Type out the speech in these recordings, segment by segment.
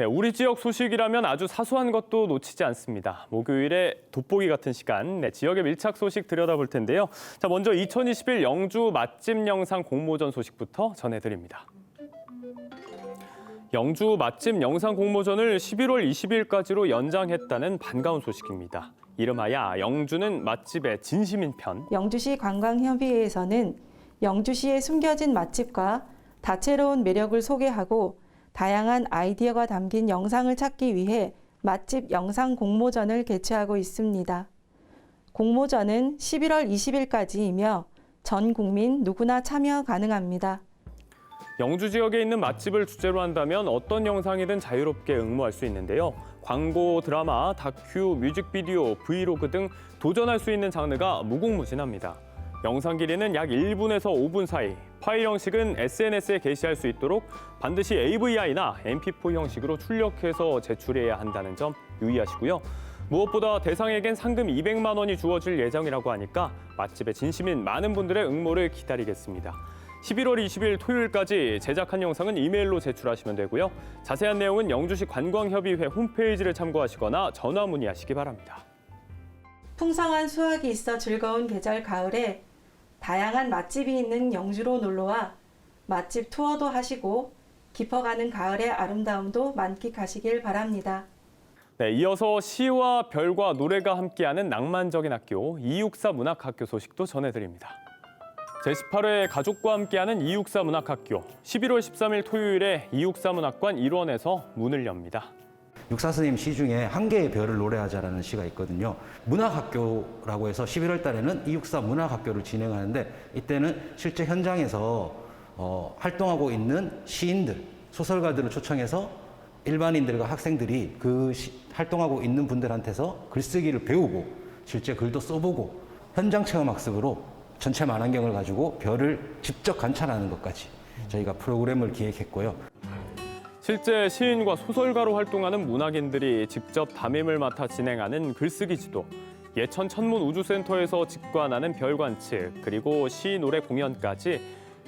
네, 우리 지역 소식이라면 아주 사소한 것도 놓치지 않습니다. 목요일에 돋보기 같은 시간, 네, 지역의 밀착 소식 들여다볼 텐데요. 자, 먼저 2021 영주 맛집 영상 공모전 소식부터 전해드립니다. 영주 맛집 영상 공모전을 11월 20일까지로 연장했다는 반가운 소식입니다. 이름하여 영주는 맛집의 진심인 편. 영주시 관광협의회에서는 영주시의 숨겨진 맛집과 다채로운 매력을 소개하고 다양한 아이디어가 담긴 영상을 찾기 위해 맛집 영상 공모전을 개최하고 있습니다. 공모전은 11월 20일까지이며 전 국민 누구나 참여 가능합니다. 영주 지역에 있는 맛집을 주제로 한다면 어떤 영상이든 자유롭게 응모할 수 있는데요. 광고, 드라마, 다큐, 뮤직비디오, 브이로그 등 도전할 수 있는 장르가 무궁무진합니다. 영상 길이는 약 1분에서 5분 사이, 파일 형식은 SNS에 게시할 수 있도록 반드시 AVI나 MP4 형식으로 출력해서 제출해야 한다는 점 유의하시고요. 무엇보다 대상에겐 상금 200만 원이 주어질 예정이라고 하니까 맛집에 진심인 많은 분들의 응모를 기다리겠습니다. 11월 20일 토요일까지 제작한 영상은 이메일로 제출하시면 되고요. 자세한 내용은 영주시 관광협의회 홈페이지를 참고하시거나 전화 문의하시기 바랍니다. 풍성한 수확이 있어 즐거운 계절 가을에 다양한 맛집이 있는 영주로 놀러와 맛집 투어도 하시고 깊어가는 가을의 아름다움도 만끽하시길 바랍니다. 네, 이어서 시와 별과 노래가 함께하는 낭만적인 학교 이육사 문학학교 소식도 전해드립니다. 제18회 가족과 함께하는 이육사 문학학교 11월 13일 토요일에 이육사 문학관 1원에서 문을 엽니다. 육사 스님 시 중에 한 개의 별을 노래하자라는 시가 있거든요. 문학학교라고 해서 11월 달에는 이육사 문학학교를 진행하는데 이때는 실제 현장에서 어, 활동하고 있는 시인들, 소설가들을 초청해서 일반인들과 학생들이 그 시- 활동하고 있는 분들한테서 글쓰기를 배우고 실제 글도 써보고 현장 체험 학습으로 전체 만환경을 가지고 별을 직접 관찰하는 것까지 저희가 프로그램을 기획했고요. 실제 시인과 소설가로 활동하는 문학인들이 직접 담임을 맡아 진행하는 글쓰기 지도, 예천 천문 우주센터에서 직관하는 별 관측, 그리고 시 노래 공연까지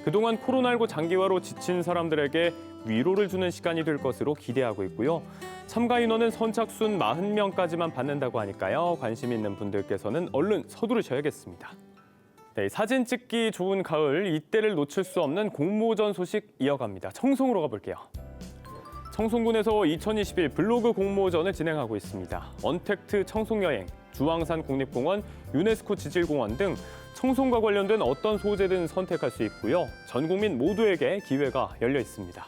그동안 코로나19 장기화로 지친 사람들에게 위로를 주는 시간이 될 것으로 기대하고 있고요. 참가 인원은 선착순 40명까지만 받는다고 하니까요. 관심 있는 분들께서는 얼른 서두르셔야겠습니다. 네, 사진 찍기 좋은 가을 이때를 놓칠 수 없는 공모전 소식 이어갑니다. 청송으로 가볼게요. 청송군에서 2021 블로그 공모전을 진행하고 있습니다. 언택트 청송여행, 주황산 국립공원, 유네스코 지질공원 등 청송과 관련된 어떤 소재든 선택할 수 있고요. 전 국민 모두에게 기회가 열려 있습니다.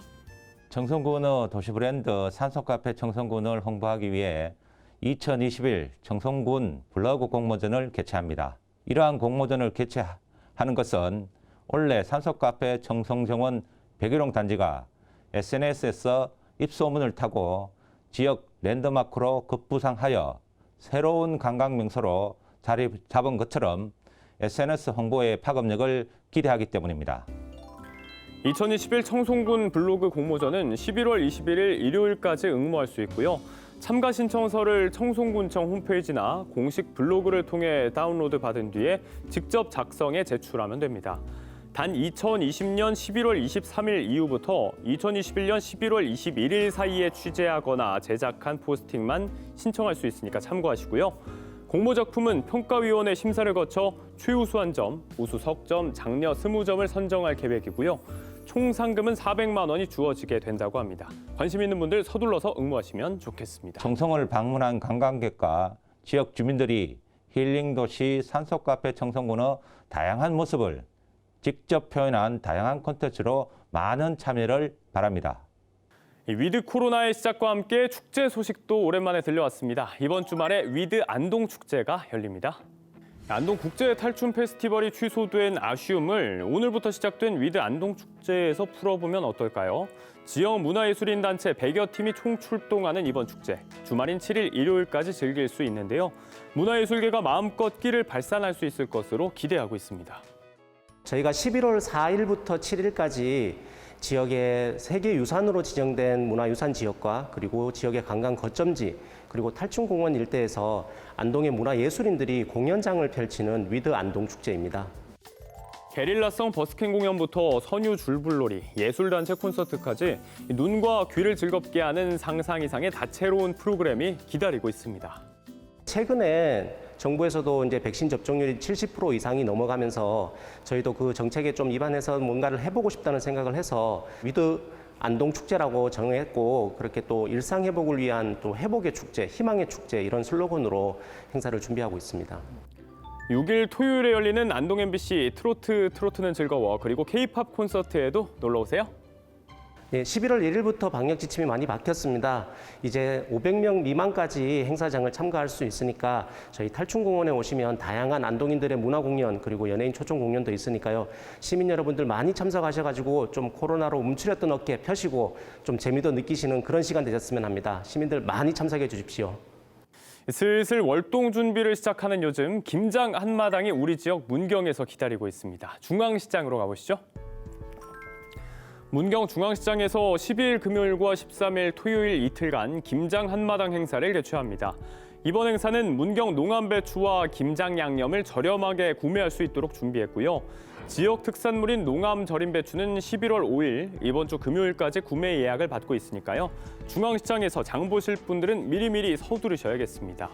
청송군의 도시 브랜드 산소카페 청송군을 홍보하기 위해 2021 청송군 블로그 공모전을 개최합니다. 이러한 공모전을 개최하는 것은 올해 산소카페 청송정원 백일홍 단지가 SNS에서 입소문을 타고 지역 랜드마크로 급부상하여 새로운 관광 명소로 자리 잡은 것처럼 SNS 홍보의 파급력을 기대하기 때문입니다. 2021 청송군 블로그 공모전은 11월 21일 일요일까지 응모할 수 있고요. 참가 신청서를 청송군청 홈페이지나 공식 블로그를 통해 다운로드 받은 뒤에 직접 작성해 제출하면 됩니다. 단 2020년 11월 23일 이후부터 2021년 11월 21일 사이에 취재하거나 제작한 포스팅만 신청할 수 있으니까 참고하시고요. 공모 작품은 평가위원회 심사를 거쳐 최우수한 점, 우수 석점, 장려 스무 점을 선정할 계획이고요. 총 상금은 400만 원이 주어지게 된다고 합니다. 관심 있는 분들 서둘러서 응모하시면 좋겠습니다. 청송을 방문한 관광객과 지역 주민들이 힐링 도시 산소 카페 청송군의 다양한 모습을 직접 표현한 다양한 콘텐츠로 많은 참여를 바랍니다. 이 위드 코로나의 시작과 함께 축제 소식도 오랜만에 들려왔습니다. 이번 주말에 위드 안동 축제가 열립니다. 안동 국제 탈춤 페스티벌이 취소된 아쉬움을 오늘부터 시작된 위드 안동 축제에서 풀어보면 어떨까요? 지역 문화예술인 단체 100여 팀이 총 출동하는 이번 축제. 주말인 7일 일요일까지 즐길 수 있는데요. 문화예술계가 마음껏 끼를 발산할 수 있을 것으로 기대하고 있습니다. 저희가 11월 4일부터 7일까지 지역의 세계유산으로 지정된 문화유산 지역과 그리고 지역의 관광 거점지 그리고 탈춤공원 일대에서 안동의 문화예술인들이 공연장을 펼치는 위드 안동 축제입니다. 게릴라성 버스킹 공연부터 선유 줄불놀이, 예술단체 콘서트까지 눈과 귀를 즐겁게 하는 상상 이상의 다채로운 프로그램이 기다리고 있습니다. 최근에 정부에서도 이제 백신 접종률이 70% 이상이 넘어가면서 저희도 그 정책에 좀 입안해서 뭔가를 해보고 싶다는 생각을 해서 위드 안동 축제라고 정했고 그렇게 또 일상 회복을 위한 또 회복의 축제, 희망의 축제 이런 슬로건으로 행사를 준비하고 있습니다. 6일 토요일에 열리는 안동 MBC 트로트 트로트는 즐거워 그리고 K-팝 콘서트에도 놀러 오세요. 네, 11월 1일부터 방역 지침이 많이 바뀌었습니다. 이제 500명 미만까지 행사장을 참가할 수 있으니까 저희 탈춤공원에 오시면 다양한 안동인들의 문화 공연 그리고 연예인 초청 공연도 있으니까요. 시민 여러분들 많이 참석하셔가지고 좀 코로나로 움츠렸던 어깨 펴시고 좀 재미도 느끼시는 그런 시간 되셨으면 합니다. 시민들 많이 참석해 주십시오. 슬슬 월동 준비를 시작하는 요즘 김장 한마당이 우리 지역 문경에서 기다리고 있습니다. 중앙시장으로 가보시죠. 문경 중앙시장에서 12일 금요일과 13일 토요일 이틀간 김장 한마당 행사를 개최합니다. 이번 행사는 문경 농암 배추와 김장 양념을 저렴하게 구매할 수 있도록 준비했고요. 지역 특산물인 농암 절임 배추는 11월 5일 이번 주 금요일까지 구매 예약을 받고 있으니까요. 중앙시장에서 장 보실 분들은 미리미리 서두르셔야겠습니다.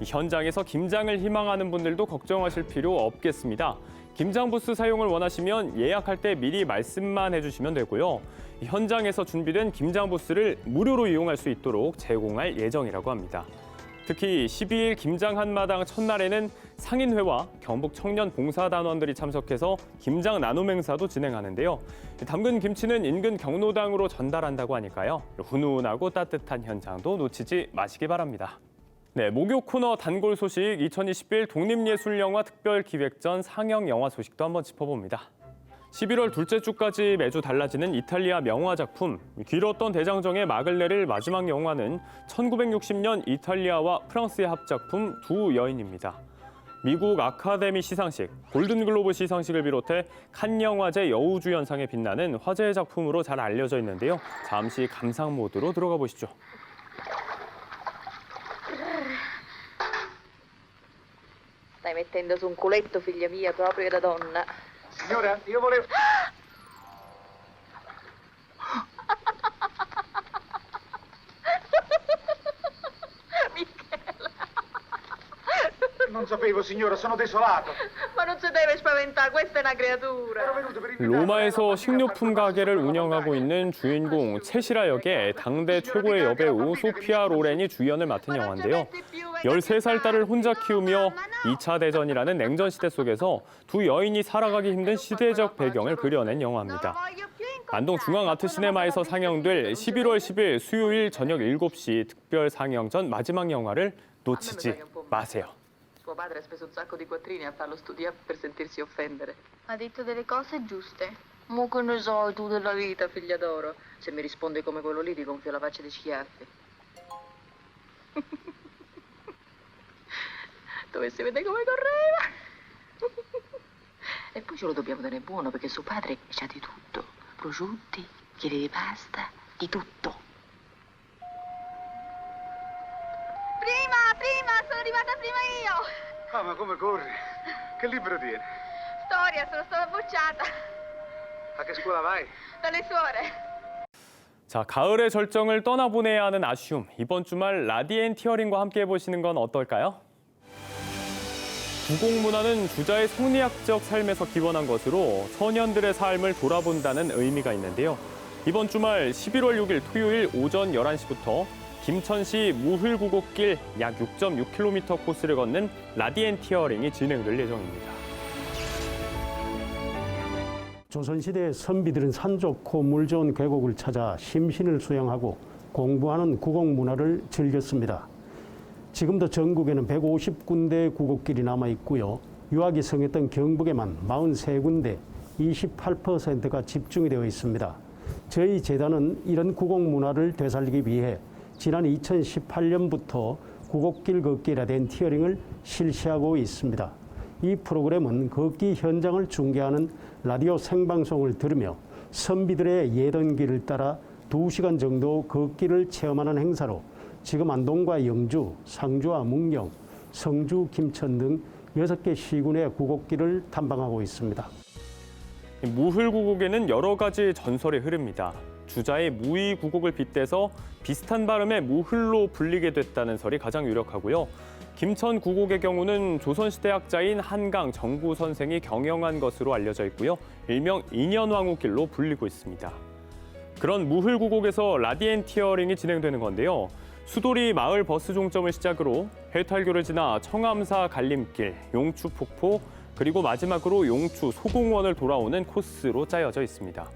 이 현장에서 김장을 희망하는 분들도 걱정하실 필요 없겠습니다. 김장 부스 사용을 원하시면 예약할 때 미리 말씀만 해주시면 되고요. 이 현장에서 준비된 김장 부스를 무료로 이용할 수 있도록 제공할 예정이라고 합니다. 특히 12일 김장 한마당 첫날에는 상인회와 경북 청년 봉사단원들이 참석해서 김장 나눔 행사도 진행하는데요. 담근 김치는 인근 경로당으로 전달한다고 하니까요. 훈훈하고 따뜻한 현장도 놓치지 마시기 바랍니다. 네, 목요 코너 단골 소식 2021 독립예술영화 특별기획전 상영 영화 소식도 한번 짚어봅니다. 11월 둘째 주까지 매주 달라지는 이탈리아 명화 작품 길었던 대장정의 막을 내릴 마지막 영화는 1960년 이탈리아와 프랑스의 합작품 두 여인입니다. 미국 아카데미 시상식, 골든글로브 시상식을 비롯해 칸 영화제 여우주연상에 빛나는 화제의 작품으로 잘 알려져 있는데요. 잠시 감상 모드로 들어가 보시죠. Stai mettendo su un culetto, figlia mia, proprio da donna. Signora, io volevo... Non sapevo, signora, sono desolato. 로마에서 식료품 가게를 운영하고 있는 주인공 채시라 역의 당대 최고의 여배우 소피아 로렌이 주연을 맡은 영화인데요. 13살 딸을 혼자 키우며 2차 대전이라는 냉전 시대 속에서 두 여인이 살아가기 힘든 시대적 배경을 그려낸 영화입니다. 안동 중앙 아트 시네마에서 상영될 11월 10일 수요일 저녁 7시 특별 상영 전 마지막 영화를 놓치지 마세요. Suo padre ha speso un sacco di quattrini a farlo studiare per sentirsi offendere. Ha detto delle cose giuste. Ma che ne sai tu della vita, figlia d'oro? Se mi risponde come quello lì, ti gonfio la faccia di schiaffi. Dovessi vedere come correva. e poi ce lo dobbiamo tenere buono perché suo padre c'ha di tutto. Prosciutti, chili di pasta, di tutto. Arrivata prima io. Ah, ma come corri? Che libro tieni? Storia, sono stata bocciata A che scuola vai? dalle suore. 자, 가을의 절정을 떠나보내야 하는 아쉬움. 이번 주말 라디엔 티어링과 함께 해보시는 건 어떨까요? 구공문화는 주자의 성리학적 삶에서 기원한 것으로 소년들의 삶을 돌아본다는 의미가 있는데요. 이번 주말 11월 6일 토요일 오전 11시부터 김천시 무흘구곡길 약 6.6km 코스를 걷는 라디엔 티어링이 진행될 예정입니다. 조선시대 선비들은 산 좋고 물 좋은 계곡을 찾아 심신을 수양하고 공부하는 구곡 문화를 즐겼습니다. 지금도 전국에는 150군데 구곡길이 남아 있고요. 유학이 성했던 경북에만 43군데 28%가 집중이 되어 있습니다. 저희 재단은 이런 구곡 문화를 되살리기 위해 지난 2018년부터 구곡길 걷기 라덴 티어링을 실시하고 있습니다. 이 프로그램은 걷기 현장을 중계하는 라디오 생방송을 들으며 선비들의 예던 길을 따라 2시간 정도 걷기를 체험하는 행사로 지금 안동과 영주, 상주와 문경, 성주, 김천 등 6개 시군의 구곡길을 탐방하고 있습니다. 무흘구곡에는 여러 가지 전설이 흐릅니다. 주자의 무의구곡을 빗대서 비슷한 발음의 무흘로 불리게 됐다는 설이 가장 유력하고요. 김천 구곡의 경우는 조선시대 학자인 한강 정구 선생이 경영한 것으로 알려져 있고요. 일명 인현왕후길로 불리고 있습니다. 그런 무흘구곡에서 라디엔 티어링이 진행되는 건데요. 수도리 마을 버스 종점을 시작으로 해탈교를 지나 청암사 갈림길, 용추폭포, 그리고 마지막으로 용추 소공원을 돌아오는 코스로 짜여져 있습니다.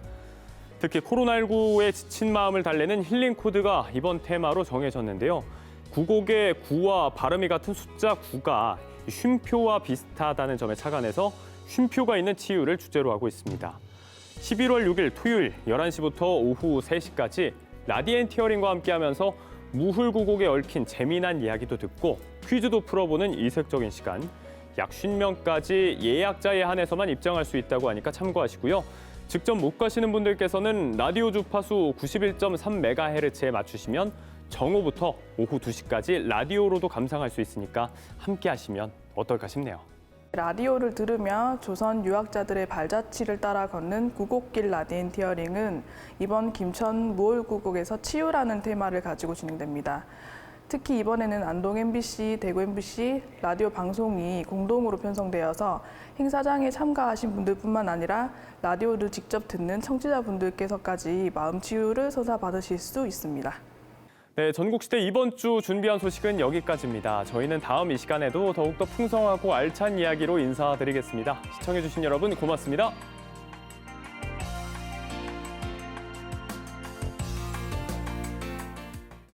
특히 코로나19에 지친 마음을 달래는 힐링 코드가 이번 테마로 정해졌는데요. 구곡의 구와 발음이 같은 숫자 9가 쉼표와 비슷하다는 점에 착안해서 쉼표가 있는 치유를 주제로 하고 있습니다. 11월 6일 토요일 11시부터 오후 3시까지 라디엔 티어링과 함께하면서 무훌구곡에 얽힌 재미난 이야기도 듣고 퀴즈도 풀어보는 이색적인 시간. 약 50명까지 예약자에 한해서만 입장할 수 있다고 하니까 참고하시고요. 직접 못 가시는 분들께서는 라디오 주파수 91.3MHz에 맞추시면 정오부터 오후 2시까지 라디오로도 감상할 수 있으니까 함께 하시면 어떨까 싶네요. 라디오를 들으며 조선 유학자들의 발자취를 따라 걷는 구곡길 라디엔티어링은 이번 김천 무월구곡에서 치유라는 테마를 가지고 진행됩니다. 특히 이번에는 안동 MBC, 대구 MBC 라디오 방송이 공동으로 편성되어서 행사장에 참가하신 분들뿐만 아니라 라디오를 직접 듣는 청취자분들께서까지 마음 치유를 쏟아받으실 수 있습니다. 네, 전국시대 이번 주 준비한 소식은 여기까지입니다. 저희는 다음 이 시간에도 더욱더 풍성하고 알찬 이야기로 인사드리겠습니다. 시청해주신 여러분 고맙습니다.